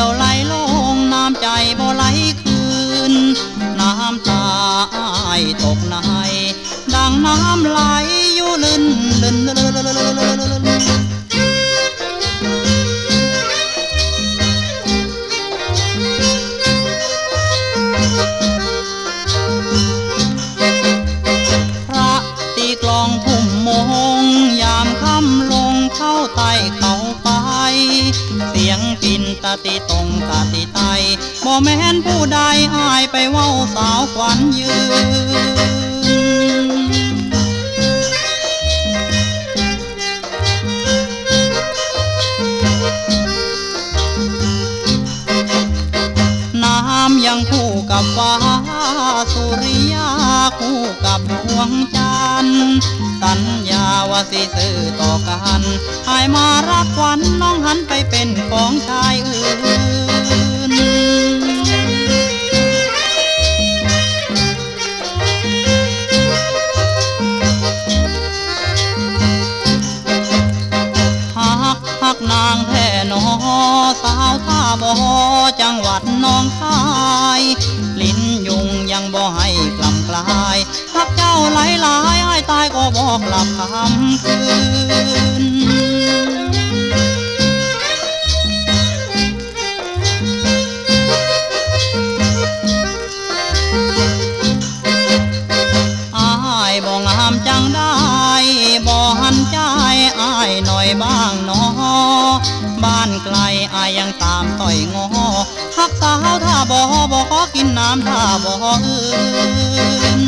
ียวไหลลงน้ำใจบ่ไหลคืน น้ำตาอยตกนายดังน้ำไหลอยู่ลื่นลื่นพระตีกลองพุ่มมงยามค่ำลงเข้าใต้ ตาติตรงตาติไตบ่แม่นผู้ใดอายไปเว้าสาวขวัญยืน ยังคู่กับฟ้าสุริยาคู่กับดวงจันทร์สัญญาว่าสิซื้อต่อกันให้มารักควันน้องหันไปเป็นของชายอื่นหักหักนางแท่นอสาวท่าบอจังหวัดน้องคาย ลิ้นยุงยังบ่ให้กลำกลายหักเจ้าหลายหลายให้ตายก็บอกหลับคำคืนอายบ่งามจังได้บ่หันใจอายหน่อยบ้างนอบ้านไกลอายยังตามต่อยงอ กินน้ำถ้าบ่อื่น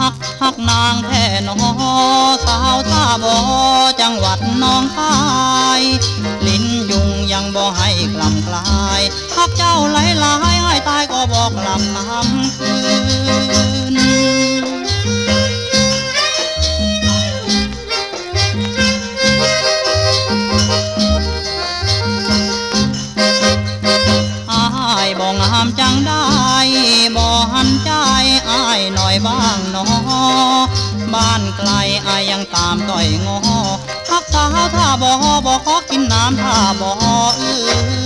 หักหักนางแท่นอสาวท่าบอจังหวัดน้องคายลิ้นยุงยังบ่ให้กลำกลายหักเจ้าหลายหลายให้ตายก็บอกกลำน้ำคืน จังได้บ่หันใจอายหน่อยบ้างนอบ้านไกลอายยังตามต่อยงอพักสาวถ้าบ่บ่ขอกินน้ำถ้าบ่อื่น